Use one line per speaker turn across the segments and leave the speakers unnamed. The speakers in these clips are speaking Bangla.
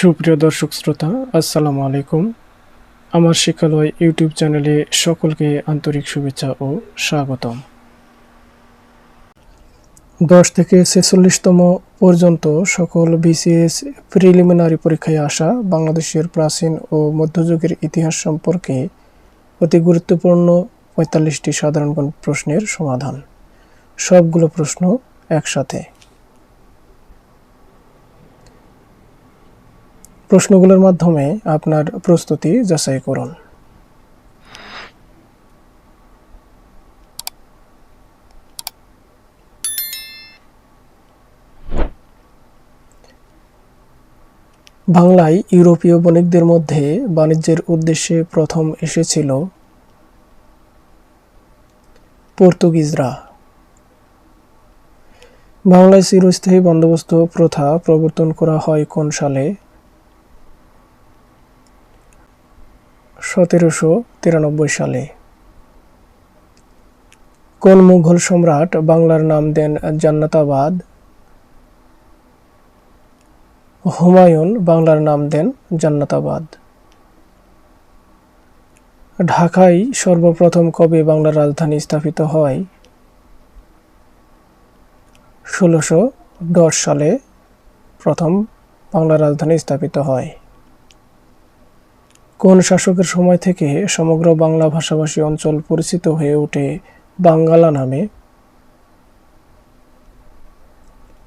সুপ্রিয় দর্শক শ্রোতা, আসসালামু আলাইকুম। আমার শিক্ষালয় ইউটিউব চ্যানেলে সকলকে আন্তরিক শুভেচ্ছা ও স্বাগতম। দশ থেকে ছেচল্লিশতম পর্যন্ত সকল বিসিএস প্রিলিমিনারি পরীক্ষায় আসা বাংলাদেশের প্রাচীন ও মধ্যযুগের ইতিহাস সম্পর্কে অতি গুরুত্বপূর্ণ পঁয়তাল্লিশটি সাধারণ প্রশ্নের সমাধান। সবগুলো প্রশ্ন একসাথে। প্রশ্নগুলোর মাধ্যমে আপনার প্রস্তুতি যাচাই করুন। বাংলায় ইউরোপীয় বণিকদের মধ্যে বাণিজ্যের উদ্দেশ্যে প্রথম এসেছিল পর্তুগিজরা। বাংলায় চিরস্থায়ী বন্দোবস্ত প্রথা প্রবর্তন করা হয় কোন সালে? সতেরোশো তিরানব্বই সালে। কোন মুঘল সম্রাট বাংলার নাম দেন জান্নাতাবাদ? হুমায়ুন বাংলার নাম দেন জান্নাতাবাদ। ঢাকায় সর্বপ্রথম কবে বাংলার রাজধানী স্থাপিত হয়? ষোলোশো সালে প্রথম বাংলার রাজধানী স্থাপিত হয়। কোন শাসকের সময় থেকে সমগ্র বাংলা ভাষাভাষী অঞ্চল পরিচিত হয়ে ওঠে বাঙ্গালা নামে?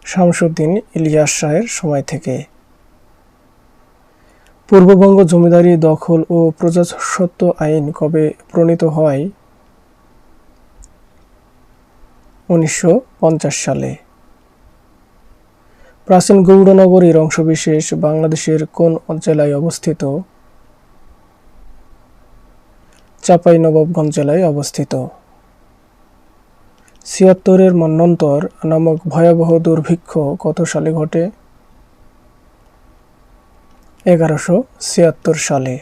শামসুদ্দিন ইলিয়াস শাহের সময় থেকে। পূর্ববঙ্গ জমিদারি দখল ও প্রজাস্বত্ব আইন কবে প্রণীত হয়? উনিশশো পঞ্চাশ সালে। প্রাচীন গৌড়নগরীর অংশবিশেষ বাংলাদেশের কোন জেলায় অবস্থিত? চাপাই নবাবগঞ্জ জেলায় অবস্থিত। ছিয়াত্তরের মন্বন্তর নামক ভয়াবহ দুর্ভিক্ষ কত সালে ঘটে? এগারোশো ছিয়াত্তর সালে।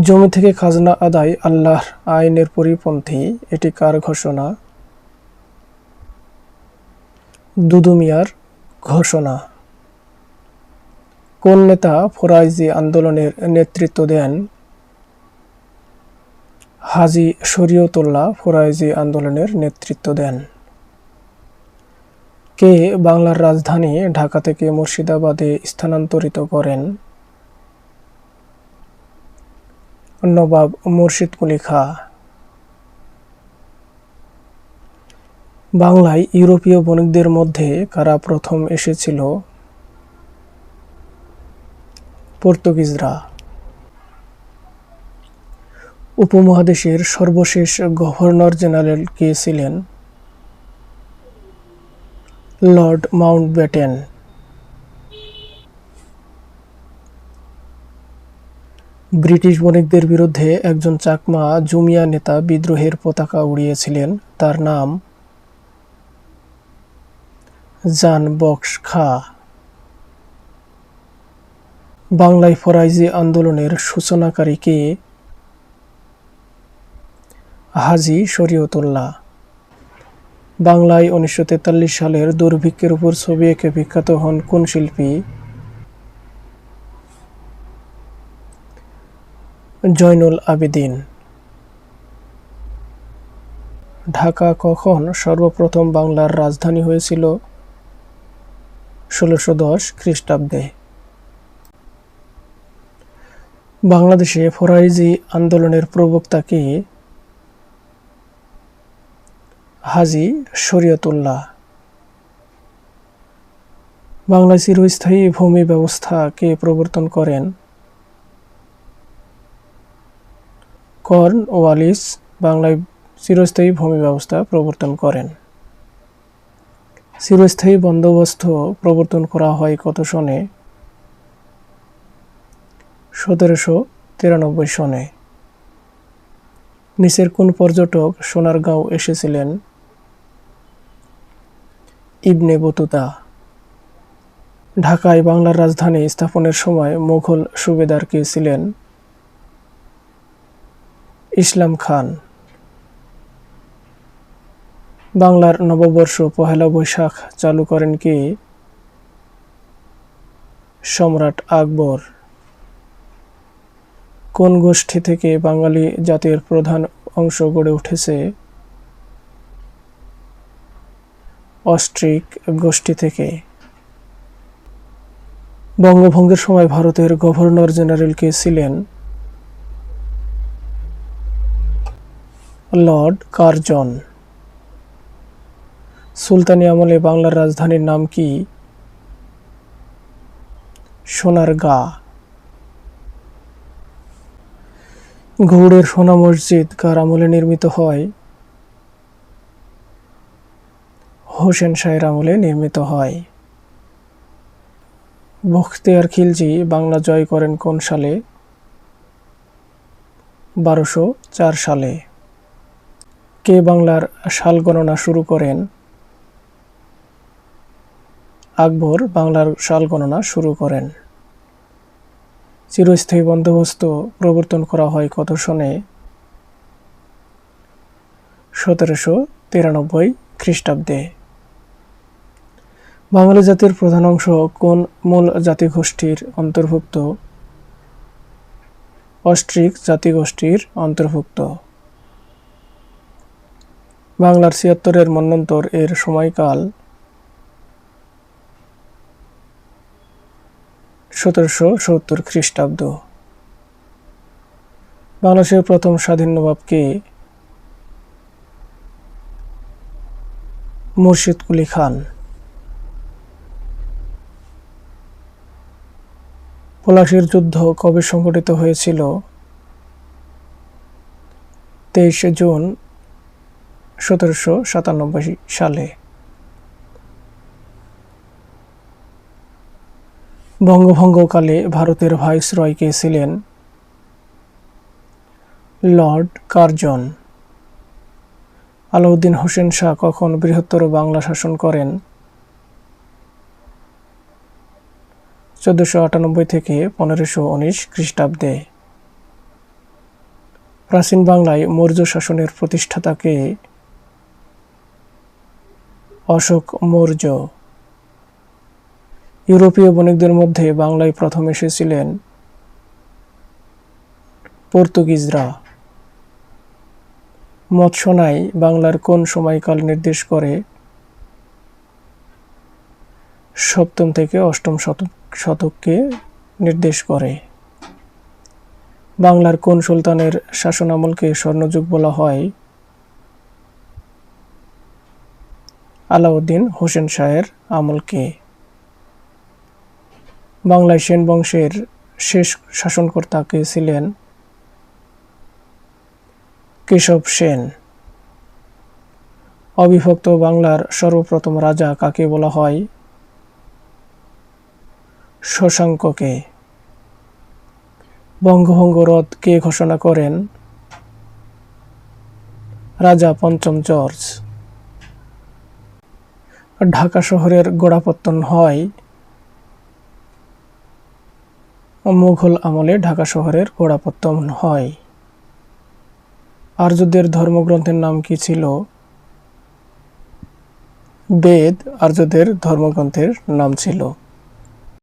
জমি থেকে খাজনা আদায় আল্লাহর আইনের পরিপন্থী, এটি কার ঘোষণা? দুদুমিয়ার ঘোষণা। কোন নেতা ফরাইজি আন্দোলনের নেতৃত্ব দেন হাজি শরীয়তুল্লাহ ফরাইজি আন্দোলনের নেতৃত্ব দেন। কে বাংলার রাজধানী ঢাকা থেকে মুর্শিদাবাদে স্থানান্তরিত করেন? নবাব মুর্শিদ কুলি খা। বাংলায় ইউরোপীয় বণিকদের মধ্যে কারা প্রথম এসেছিল? পর্তুগিজরা। উপমহাদেশের সর্বশেষ গভর্নর জেনারেল কে ছিলেন? Lord Mountbatten. ব্রিটিশ বণিকদের বিরুদ্ধে একজন চাকমা জুমিয়া নেতা বিদ্রোহের পতাকা উড়িয়েছিলেন। তার নাম জান বক্স খা। বাংলায় ফরাইজি আন্দোলনের সূচনাকারী কে? হাজি শরীয়তুল্লাহ। বাংলায় উনিশশো তেতাল্লিশ সালের দুর্ভিক্ষের উপর ছবি এঁকে বিখ্যাত হন কোন শিল্পী? জয়নুল আবেদিন। ঢাকা কখন সর্বপ্রথম বাংলার রাজধানী হয়েছিল? ষোলোশো দশ খ্রিস্টাব্দে। বাংলাদেশে ফরাইজি আন্দোলনের প্রবক্তা কে? হাজি শরীয়তুল্লাহ। বাংলায় চিরস্থায়ী ভূমি ব্যবস্থা কে প্রবর্তন করেন কর্ন ওয়ালিস বাংলায় চিরস্থায়ী ভূমি ব্যবস্থা প্রবর্তন করেন। চিরস্থায়ী বন্দোবস্ত প্রবর্তন করা হয় কত সনে? সতেরোশো তিরানব্বই সনে। নিচের কোন পর্যটক সোনারগাঁও এসেছিলেন? Ibn Battuta. ঢাকায় বাংলার রাজধানী স্থাপনের সময় মোঘল সুবেদার কে ছিলেন ইসলাম খান। বাংলার নববর্ষ পহেলা বৈশাখ চালু করেন কে? সম্রাট আকবর। কোন গোষ্ঠী থেকে বাঙালি জাতির প্রধান অংশ গড়ে উঠেছে? অস্ট্রিক গোষ্ঠী থেকে। বঙ্গভঙ্গের সময় ভারতের গভর্নর জেনারেল কে ছিলেন লর্ড কার্জন। সুলতানি আমলে বাংলার রাজধানীর নাম কি? সোনারগাঁ। গৌড়ের সোনা মসজিদ কার আমলে নির্মিত হয়? হোসেন শাহের আমলে নির্মিত হয়। বখতিয়ার খিলজি বাংলা জয় করেন কোন সালে? বারোশো চার সালে। কে বাংলার সাল গণনা শুরু করেন? আকবর বাংলার সাল গণনা শুরু করেন। চিরস্থায়ী বন্দোবস্ত প্রবর্তন করা হয় কত সনে? সতেরোশো তিরানব্বই খ্রিস্টাব্দে। বাঙালি জাতির প্রধান অংশ কোন মূল জাতিগোষ্ঠীর অন্তর্ভুক্ত? অস্ট্রিক জাতিগোষ্ঠীর অন্তর্ভুক্ত। বাংলার ছিয়াত্তরের মন্বন্তর এর সময়কাল সতেরোশো সত্তর খ্রিস্টাব্দ। বাংলাদেশের প্রথম স্বাধীন নবাবকে মুর্শিদ কুলি খান। পলাশির যুদ্ধ কবে সংঘটিত হয়েছিল? তেইশে জুন, সতেরোশো সাতানব্বই সালে। বঙ্গভঙ্গকালে ভারতের ভাইসরয় কে ছিলেন? Lord Curzon. আলাউদ্দিন হোসেন শাহ কখন বৃহত্তর বাংলা শাসন করেন? চোদ্দশো আটানব্বই থেকে পনেরোশো উনিশ খ্রিস্টাব্দে। প্রাচীন বাংলায় মৌর্য শাসনের প্রতিষ্ঠাতাকে অশোক মৌর্য। ইউরোপীয় বণিকদের মধ্যে বাংলায় প্রথম এসেছিলেন পর্তুগিজরা। মৎস্যনাই বাংলার কোন সময়কাল নির্দেশ করে সপ্তম থেকে অষ্টম শতক শতককে নির্দেশ করে। বাংলার কোন সুলতানের শাসনামলকে স্বর্ণযুগ বলা হয়? আলাউদ্দিন হোসেন শাহের আমলকে। বাংলায় সেন বংশের শেষ শাসনকর্তা কে ছিলেন কেশব সেন। অবিভক্ত বাংলার সর্বপ্রথম রাজা কাকে বলা হয়? শশাঙ্ককে। বঙ্গভঙ্গ রদ কে ঘোষণা করেন? রাজা পঞ্চম জর্জ। ঢাকা শহরের গোড়াপত্তন হয় মুঘল আমলে ঢাকা শহরের গোড়াপত্তন হয়। আর্যদের ধর্মগ্রন্থের নাম কি ছিল? বেদ আর্যদের ধর্মগ্রন্থের নাম ছিল।